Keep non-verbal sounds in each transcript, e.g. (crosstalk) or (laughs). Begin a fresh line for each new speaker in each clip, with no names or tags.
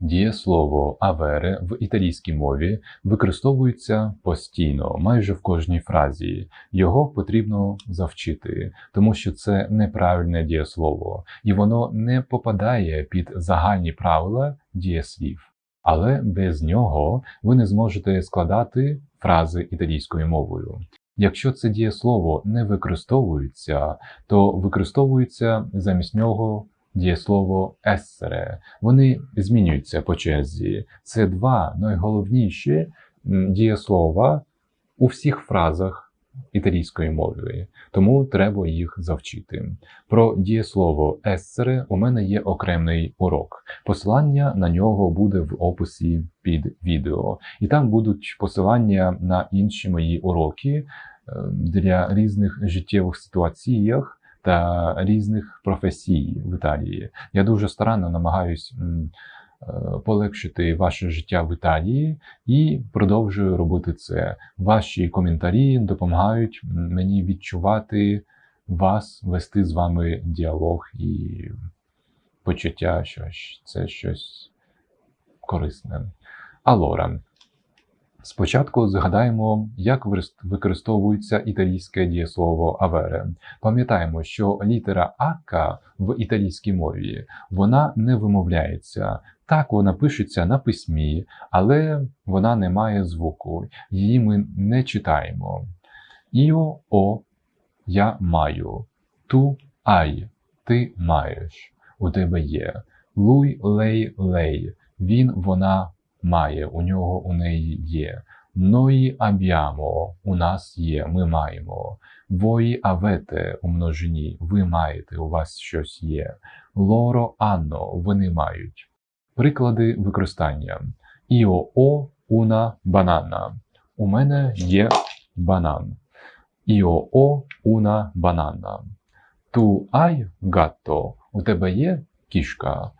Дієслово авере в італійській мові використовується постійно, майже в кожній фразі. Його потрібно завчити, тому що це неправильне дієслово, і воно не попадає під загальні правила дієслів. Але без нього ви не зможете складати фрази італійською мовою. Якщо це дієслово не використовується, то використовується замість нього дієслово essere. Вони змінюються по черзі. Це два найголовніші дієслова у всіх фразах італійської мови, тому треба їх завчити. Про дієслово essere у мене є окремий урок. Посилання на нього буде в описі під відео, і там будуть посилання на інші мої уроки е, для різних життєвих ситуаціях та різних професій в Італії. Я дуже старанно намагаюсь е, полегшити ваше життя в Італії і продовжую робити це. Ваші коментарі допомагають мені відчувати вас, вести з вами діалог і почуття, що це щось корисне. Allora, Спочатку згадаємо, як використовується італійське дієслово авере. Пам'ятаємо, що літера «ак» в італійській мові вона не вимовляється. Так вона пишеться на письмі, але вона не має звуку. Її ми не читаємо. Іо о я маю. Ту ай ти маєш. У тебе є. Луй лей лей. Він вона має, у нього у неї є. Ної аб'ямо, у нас є, ми маємо. Вої авете у множині, ви маєте, у вас щось є. Лоро анно, вони мають. Приклади використання. Іо о уна банана. У мене є банан. Іо о уна банана. Ту ай гатто. У тебе є кішка.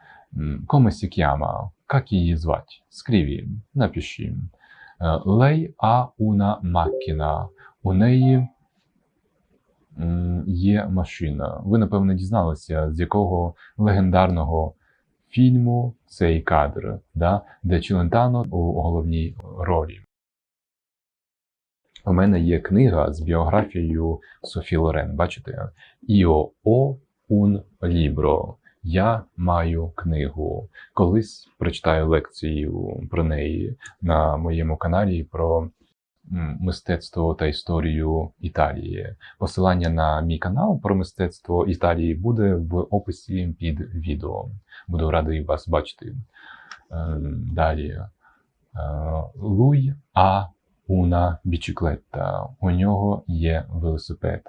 Come si? Как її звать? Скріві, напиши. Е, Лей а уна макіна. У неї є машина. Ви, напевно, дізналися, з якого легендарного фільму цей кадр, да? де Челентано у головній ролі. У мене є книга з біографією Софі Лорен. Бачите? Іо о ун лібро. Я маю книгу. Колись прочитаю лекцію про неї на моєму каналі про мистецтво та історію Італії. Посилання на мій канал про мистецтво Італії буде в описі під відео. Буду радий вас бачити. Ем, Далі. Е, Луй а una bicicletta. У нього є велосипед.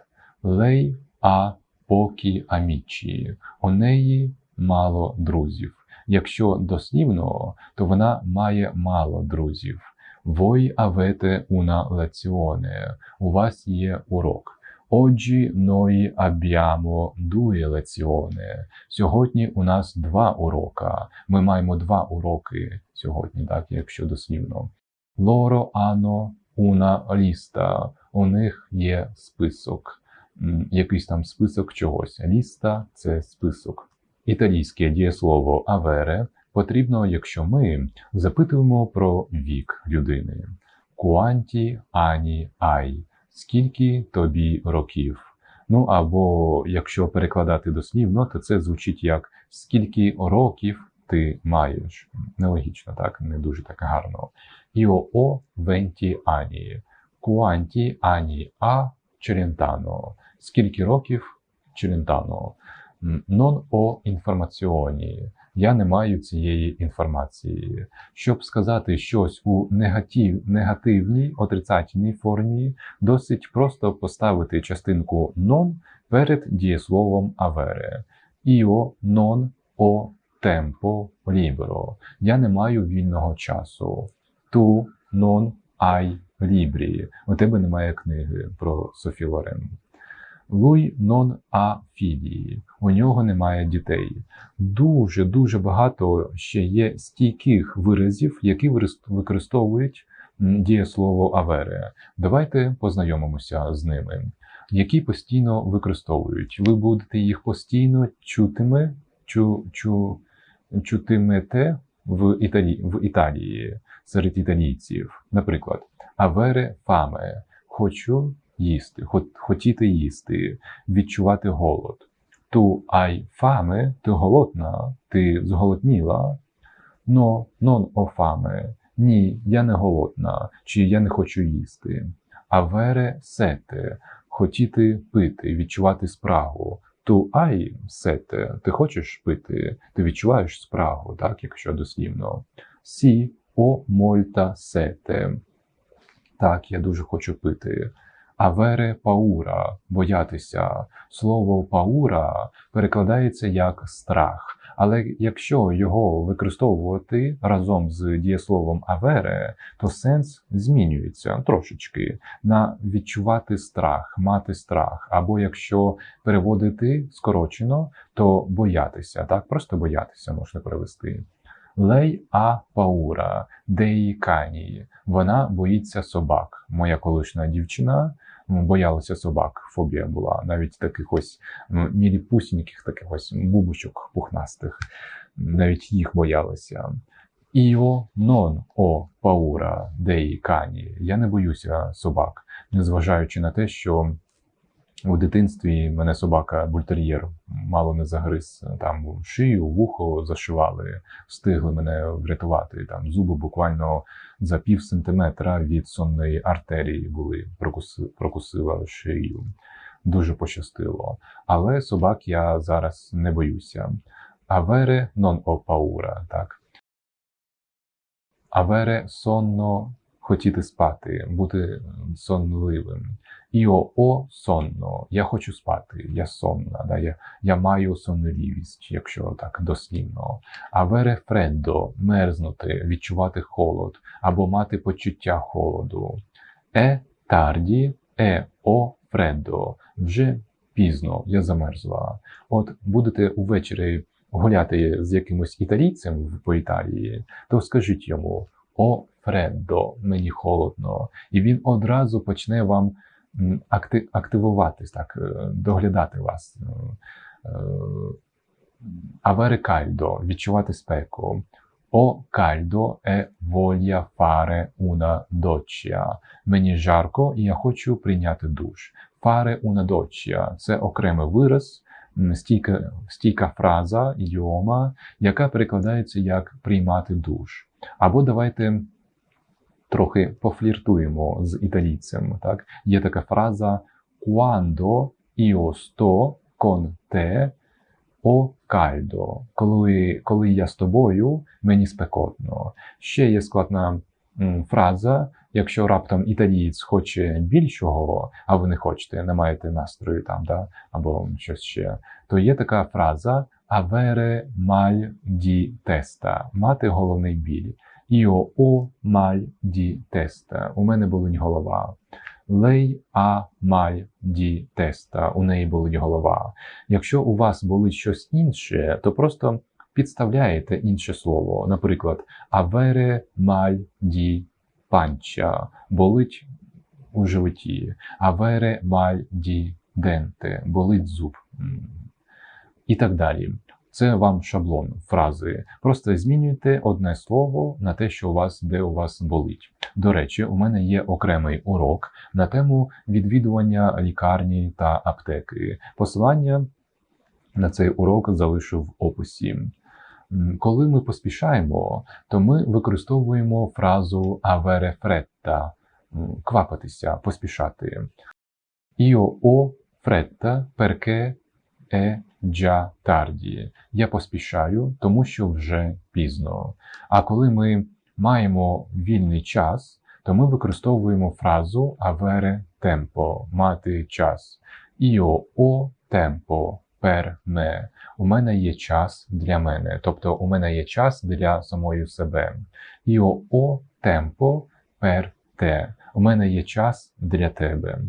Лей а покі амічі. У неї мало друзів. Якщо дослівно, то вона має мало друзів. Voi avete una lezione. У вас є урок. Oggi noi abbiamo due lezioni. Сьогодні у нас два урока. Ми маємо два уроки сьогодні, так, якщо дослівно. Loro hanno una lista. У них є список. Якийсь там список чогось. Ліста це список. Італійське дієслово авере потрібно, якщо ми запитуємо про вік людини. Quanti anni hai? Скільки тобі років? Ну або якщо перекладати дослівно, то це звучить як скільки років ти маєш. Нелогічно, так, не дуже так гарно. Ho 20 anni. Quanti anni ha Celentano? Скільки років? М, Non ho informazioni. Я не маю цієї інформації. Щоб сказати щось у негатив, негативній, отрицательній формі, досить просто поставити частинку non перед дієсловом avere. Io non ho tempo libero. Я не маю вільного часу. Tu non hai libri. У тебе немає книги про Софі Лорен. Lui non ha. У нього немає дітей. Дуже дуже багато ще є стійких виразів, які використовують дієслово авере. Давайте познайомимося з ними, які постійно використовують. Ви будете їх постійно чутиме, чу, чу, чутимете в, Італі... в Італії серед італійців. Наприклад, авере фаме хочу їсти, хотіти їсти, відчувати голод. Ту ай фаме, ти голодна, ти зголодніла. Но non ho fame. Ні, я не голодна, чи я не хочу їсти. Авере сете хотіти пити, відчувати спрагу. Ту ай сете, ти хочеш пити, ти відчуваєш спрагу, так, якщо дослівно. Сі о мольта сете. Так, я дуже хочу пити. Авере паура боятися. Слово паура перекладається як страх. Але якщо його використовувати разом з дієсловом авере, то сенс змінюється трошечки на відчувати страх, мати страх. Або якщо переводити скорочено, то боятися. Так, просто боятися можна перевести. Лей а паура, деї канії. Вона боїться собак. Моя колишня дівчина м, боялася собак. Фобія була навіть таких ось м, міліпусіньких, таких ось бубочок пухнастих. Навіть їх боялися. Іо нон о паура деї кані. Я не боюся собак, незважаючи на те, що у дитинстві мене собака бультер'єр мало не загриз там шию, вухо зашивали, встигли мене врятувати. Там зуби буквально за пів сантиметра від сонної артерії були, прокуси, прокусила шию. Дуже пощастило. Але собак я зараз не боюся. Авере нон о паура, так. Авере сонно хотіти спати, бути сонливим. Іо о сонно. Я хочу спати, я сонна, да? я, я маю сонливість, якщо так дослівно. Авере фреддо мерзнути, відчувати холод або мати почуття холоду. Е тарді, е о фреддо. Вже пізно, я замерзла. От будете увечері гуляти з якимось італійцем по Італії, то скажіть йому о фреддо, мені холодно, і він одразу почне вам акти- активуватись, так, е, доглядати вас. Е, е, Avere caldo, відчувати спеку. О caldo e voglia fare una doccia. Мені жарко і я хочу прийняти душ. Fare una doccia – це окремий вираз, стійка, стійка фраза, ідіома, яка перекладається як приймати душ. Або давайте трохи пофліртуємо з італійцем. Так? Є така фраза quando io sto con te о кальдо. Коли, коли я з тобою, мені спекотно. Ще є складна фраза. Якщо раптом італієць хоче більшого, а ви не хочете, не маєте настрою там, да? або щось ще, то є така фраза avere mal di testa, мати головний біль. Io ho mal di у мене болить голова. Lei ha mal di testa, у неї болить голова. Якщо у вас болить щось інше, то просто підставляєте інше слово. Наприклад, avere mal di pancia – болить у животі. Avere mal di dente – болить зуб. І так далі. Це вам шаблон фрази. Просто змінюйте одне слово на те, що у вас де у вас болить. До речі, у мене є окремий урок на тему відвідування лікарні та аптеки. Посилання на цей урок залишу в описі. Коли ми поспішаємо, то ми використовуємо фразу fretta м, квапитися, поспішати. Io ho fretta perché è già tardi. Я поспішаю, тому що вже пізно. А коли ми маємо вільний час, то ми використовуємо фразу avere tempo мати час. Io ho tempo per me. У мене є час для мене, тобто у мене є час для самої себе. Io ho tempo per te. У мене є час для тебе.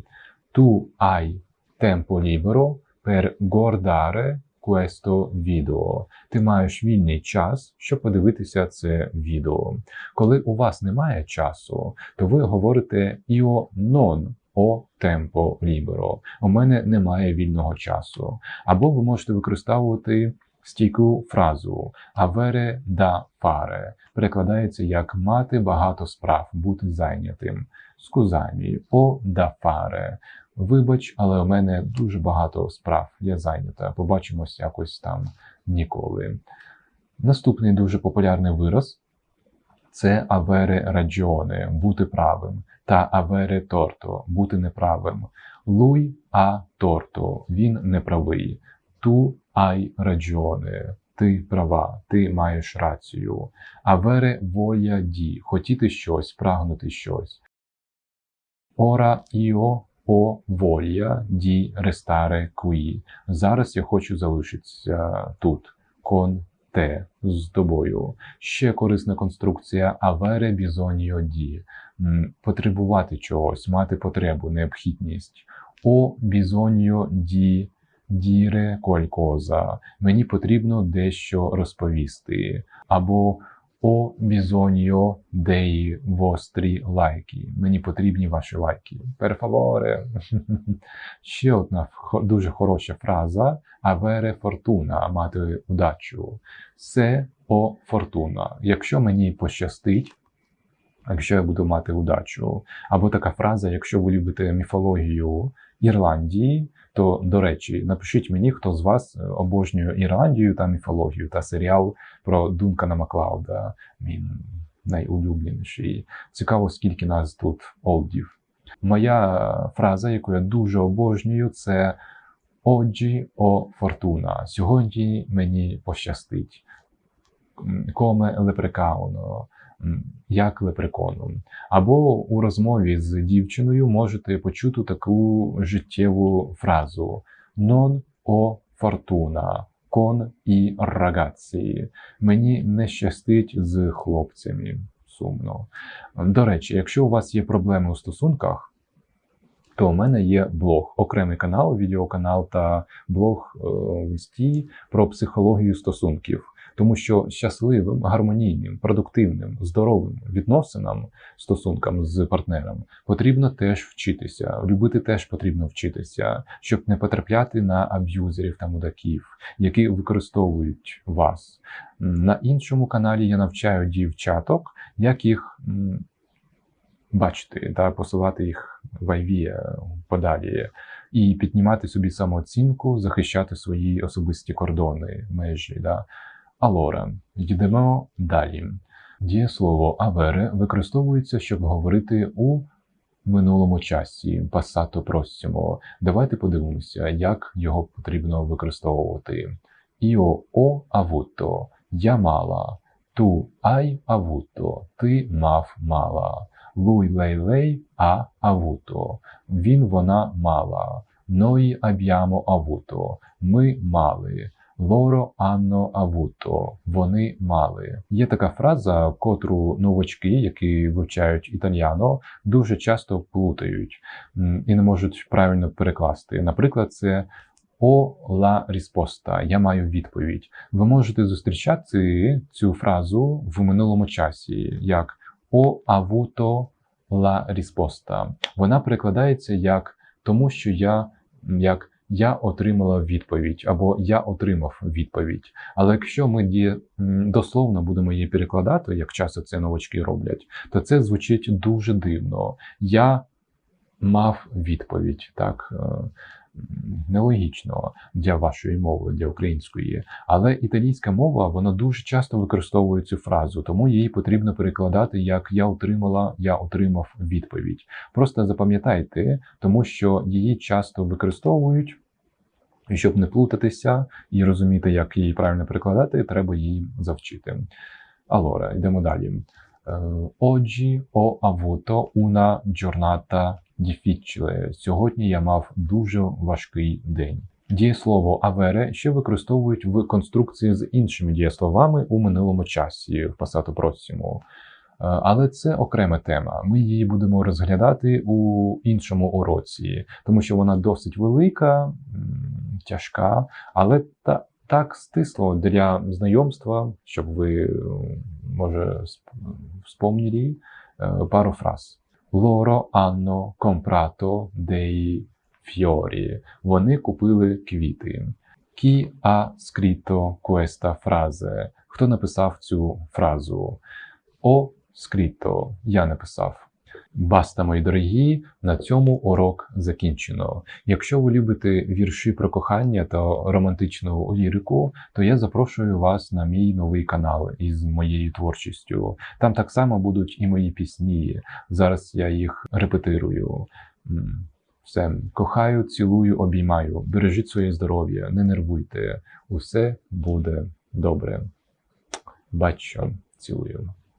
Tu hai tempo libero per guardare questo video. Ти маєш вільний час, щоб подивитися це відео. Коли у вас немає часу, то ви говорите io non ho tempo libero. У мене немає вільного часу. Або ви можете використовувати стійку фразу avere da fare перекладається як мати багато справ, бути зайнятим. Скузамі о да фаре. Вибач, але у мене дуже багато справ. Я зайнята. Побачимось якось там ніколи. Наступний дуже популярний вираз це авере раджіоне бути правим, та авере торто бути неправим. Луй а торто він неправий. Ту ай раджіоне ти права, ти маєш рацію. Авере воля ді хотіти щось, прагнути щось. Ора іо о воля ді рестаре куї. Зараз я хочу залишитися тут. Кон те з тобою. Ще корисна конструкція авере бізоніо ді. Потребувати чогось, мати потребу, необхідність. О бізоніо ді діре колькоза. Мені потрібно дещо розповісти. Або о бізоньо деї вострі лайки. Мені потрібні ваші лайки. Favore. (laughs) Ще одна дуже хороша фраза авере фортуна мати удачу. Се о фортуна. Якщо мені пощастить, якщо я буду мати удачу. Або така фраза, якщо ви любите міфологію Ірландії, то, до речі, напишіть мені, хто з вас обожнює Ірландію та міфологію та серіал про Дункана Маклауда. Він найулюбленіший. Цікаво, скільки нас тут олдів. Моя фраза, яку я дуже обожнюю, це Оджі о фортуна. Сьогодні мені пощастить. Коме лепрекауно як лепреконом. Або у розмові з дівчиною можете почути таку життєву фразу non o fortuna con i ragazzi. Мені не щастить з хлопцями. Сумно. До речі, якщо у вас є проблеми у стосунках, то у мене є блог, окремий канал, відеоканал та блог е, листі про психологію стосунків. Тому що щасливим, гармонійним, продуктивним, здоровим відносинам, стосункам з партнером потрібно теж вчитися. Любити теж потрібно вчитися, щоб не потрапляти на аб'юзерів та мудаків, які використовують вас. На іншому каналі я навчаю дівчаток, як їх. Бачити та посилати їх в IV подалі і піднімати собі самооцінку, захищати свої особисті кордони, межі. Да. Алора. Йдемо далі. Дієслово авере використовується, щоб говорити у минулому часі, пасато просимо. Давайте подивимося, як його потрібно використовувати. Іо о авуто я мала. Ту ай авуто, ти мав мала. Луй лей лей а авуто. Він вона мала. Ної аб'ямо авуто. Ми мали. Лоро анно авуто. Вони мали. Є така фраза, котру новачки, які вивчають італьяно, дуже часто плутають і не можуть правильно перекласти. Наприклад, це о ла ріспоста. Я маю відповідь. Ви можете зустрічати цю фразу в минулому часі, як о авуто ла ріспоста. Вона перекладається як тому, що я як я отримала відповідь або я отримав відповідь. Але якщо ми дословно будемо її перекладати, як часто це новачки роблять, то це звучить дуже дивно. Я мав відповідь. так. Е, нелогічно для вашої мови, для української, але італійська мова вона дуже часто використовує цю фразу, тому її потрібно перекладати як я отримала, я отримав відповідь. Просто запам'ятайте, тому що її часто використовують. І щоб не плутатися і розуміти, як її правильно перекладати, треба її завчити. Allora, йдемо далі. Oggi ho avuto una giornata difficile. Сьогодні я мав дуже важкий день. Дієслово авере ще використовують в конструкції з іншими дієсловами у минулому часі, в пасату просіму. Але це окрема тема. Ми її будемо розглядати у іншому уроці, тому що вона досить велика, тяжка, але та, так стисло для знайомства, щоб ви може вспомнили пару фраз. Loro hanno comprato dei fiori. Вони купили квіти. Chi ha scritto questa frase? Хто написав цю фразу? О scritto. Я написав. Баста, мої дорогі, на цьому урок закінчено. Якщо ви любите вірші про кохання та романтичну лірику, то я запрошую вас на мій новий канал із моєю творчістю. Там так само будуть і мої пісні. Зараз я їх репетирую. Все, кохаю, цілую, обіймаю. Бережіть своє здоров'я, не нервуйте. Усе буде добре. Бачу, цілую.